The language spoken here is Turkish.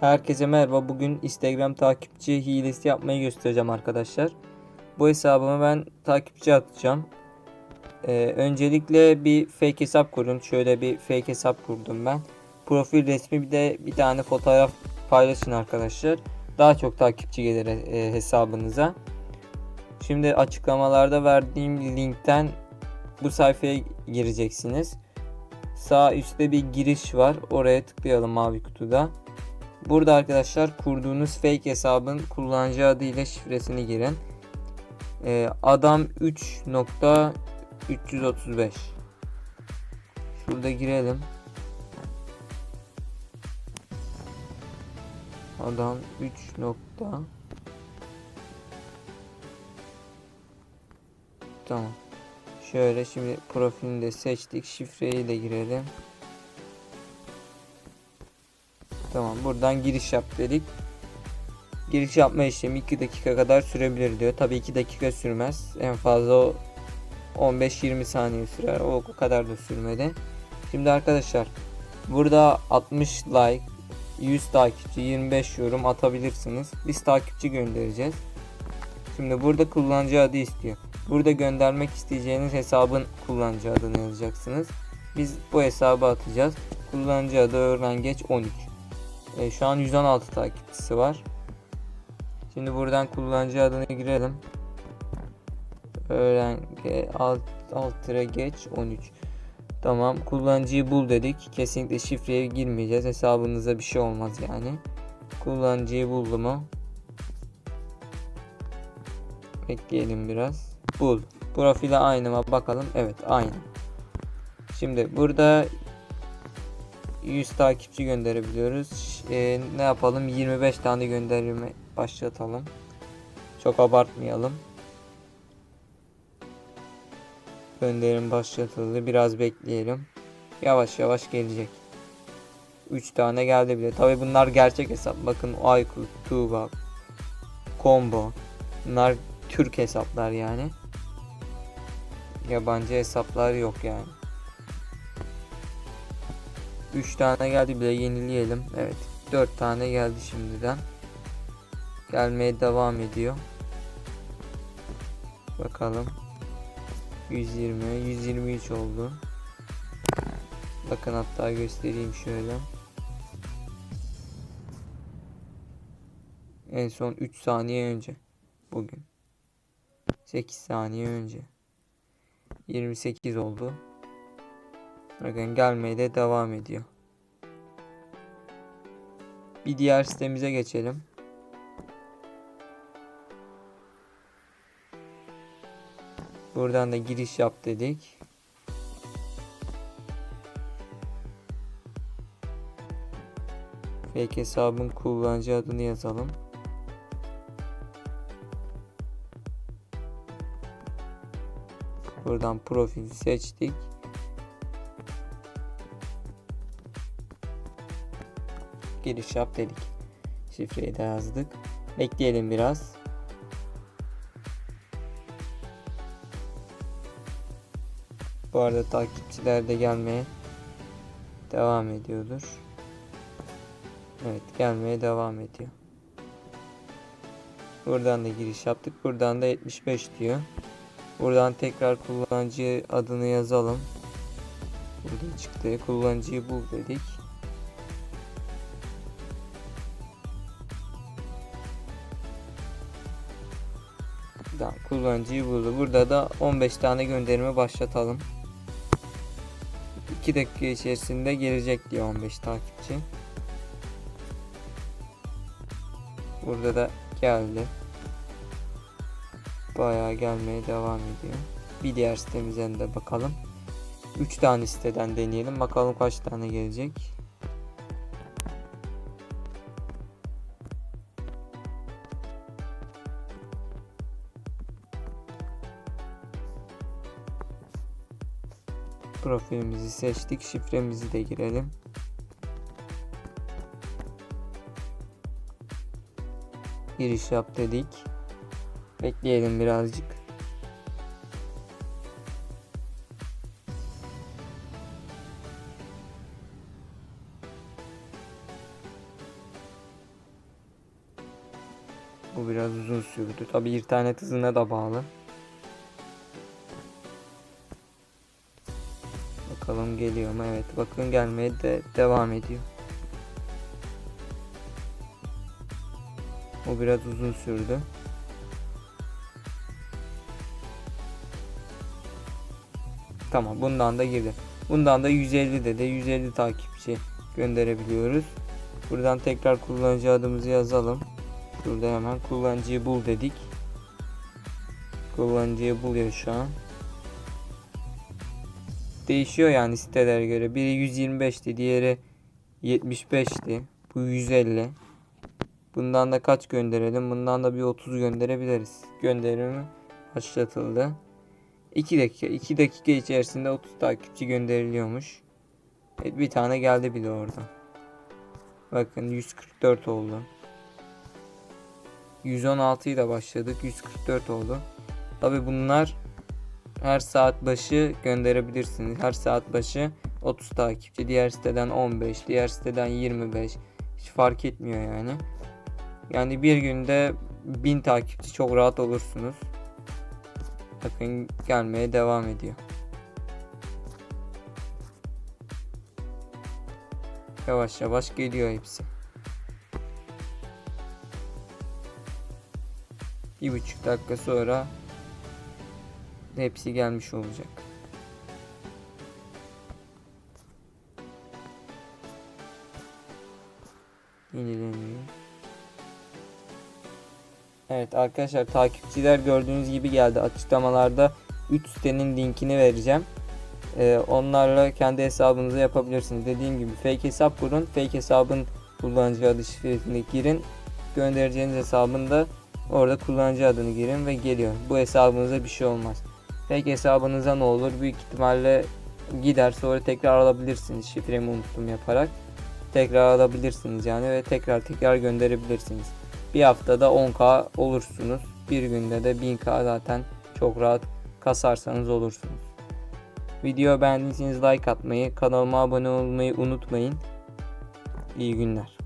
Herkese merhaba. Bugün Instagram takipçi hilesi yapmayı göstereceğim arkadaşlar. Bu hesabımı ben takipçi atacağım. Ee, öncelikle bir fake hesap kurun. Şöyle bir fake hesap kurdum ben. Profil resmi bir de bir tane fotoğraf paylaşın arkadaşlar. Daha çok takipçi gelir e, hesabınıza. Şimdi açıklamalarda verdiğim linkten bu sayfaya gireceksiniz. Sağ üstte bir giriş var. Oraya tıklayalım mavi kutuda. Burada arkadaşlar kurduğunuz fake hesabın kullanıcı adı ile şifresini girin. Ee, adam 3.335 Şurada girelim. Adam 3 nokta Tamam. Şöyle şimdi profilini de seçtik. Şifreyi de girelim. Tamam buradan giriş yap dedik. Giriş yapma işlemi 2 dakika kadar sürebilir diyor. Tabii 2 dakika sürmez. En fazla 15-20 saniye sürer. O kadar da sürmedi. Şimdi arkadaşlar burada 60 like 100 takipçi 25 yorum atabilirsiniz. Biz takipçi göndereceğiz. Şimdi burada kullanıcı adı istiyor. Burada göndermek isteyeceğiniz hesabın kullanıcı adını yazacaksınız. Biz bu hesabı atacağız. Kullanıcı adı Öğrengeç 13. E, şu an 116 takipçisi var. Şimdi buradan kullanıcı adını girelim. Öğrenge alt, alt geç 13. Tamam kullanıcıyı bul dedik. Kesinlikle şifreye girmeyeceğiz. Hesabınıza bir şey olmaz yani. Kullanıcıyı buldu mu? Bekleyelim biraz. Bul. Profile aynı mı bakalım. Evet aynı. Şimdi burada 100 takipçi gönderebiliyoruz. Ee, ne yapalım? 25 tane gönderme başlatalım. Çok abartmayalım. Gönderim başlatıldı. Biraz bekleyelim. Yavaş yavaş gelecek. 3 tane geldi bile. Tabi bunlar gerçek hesap. Bakın Aykut, Tuğba, Combo. Bunlar Türk hesaplar yani. Yabancı hesaplar yok yani. 3 tane geldi bile yenileyelim. Evet. 4 tane geldi şimdiden. Gelmeye devam ediyor. Bakalım. 120, 123 oldu. Bakın hatta göstereyim şöyle. En son 3 saniye önce. Bugün. 8 saniye önce. 28 oldu. Bakın gelmeye de devam ediyor. Bir diğer sitemize geçelim. Buradan da giriş yap dedik. Fake hesabın kullanıcı adını yazalım. Buradan profil seçtik. Giriş yap dedik. Şifreyi de yazdık. Bekleyelim biraz. Bu arada takipçiler de gelmeye devam ediyordur. Evet gelmeye devam ediyor. Buradan da giriş yaptık. Buradan da 75 diyor. Buradan tekrar kullanıcı adını yazalım. Burada çıktı. Kullanıcıyı bul dedik. Tamam, kullanıcıyı buldu. Burada da 15 tane gönderime başlatalım. 2 dakika içerisinde gelecek diyor 15 takipçi. Burada da geldi. Bayağı gelmeye devam ediyor. Bir diğer sitemizden de bakalım. 3 tane siteden deneyelim. Bakalım kaç tane gelecek. Profilimizi seçtik. Şifremizi de girelim. Giriş yap dedik. Bekleyelim birazcık. Bu biraz uzun sürdü. Tabi internet hızına da bağlı. Bakalım geliyor mu? Evet bakın gelmeye de devam ediyor. O biraz uzun sürdü. Tamam bundan da girdi. Bundan da 150 dedi. 150 takipçi gönderebiliyoruz. Buradan tekrar kullanıcı adımızı yazalım. Burada hemen kullanıcıyı bul dedik. Kullanıcıyı buluyor şu an. Değişiyor yani sitelere göre. Biri 125'ti, diğeri 75'ti. Bu 150. Bundan da kaç gönderelim? Bundan da bir 30 gönderebiliriz. Gönderimi başlatıldı. 2 dakika. 2 dakika içerisinde 30 takipçi gönderiliyormuş. Evet, bir tane geldi bile oradan. Bakın 144 oldu. 116 ile başladık. 144 oldu. Tabi bunlar her saat başı gönderebilirsiniz. Her saat başı 30 takipçi. Diğer siteden 15, diğer siteden 25. Hiç fark etmiyor yani. Yani bir günde 1000 takipçi çok rahat olursunuz. Bakın gelmeye devam ediyor. Yavaş yavaş geliyor hepsi. Bir buçuk dakika sonra hepsi gelmiş olacak. Yenileniyor. Evet arkadaşlar takipçiler gördüğünüz gibi geldi. Açıklamalarda 3 sitenin linkini vereceğim. Ee, onlarla kendi hesabınızı yapabilirsiniz. Dediğim gibi fake hesap kurun. Fake hesabın kullanıcı adı şifresini girin. Göndereceğiniz hesabında orada kullanıcı adını girin ve geliyor. Bu hesabınıza bir şey olmaz. Fake hesabınıza ne olur? Büyük ihtimalle gider sonra tekrar alabilirsiniz şifremi unuttum yaparak. Tekrar alabilirsiniz yani ve tekrar tekrar gönderebilirsiniz. Bir haftada 10k olursunuz. Bir günde de 1000k zaten çok rahat kasarsanız olursunuz. Video beğendiyseniz like atmayı, kanalıma abone olmayı unutmayın. İyi günler.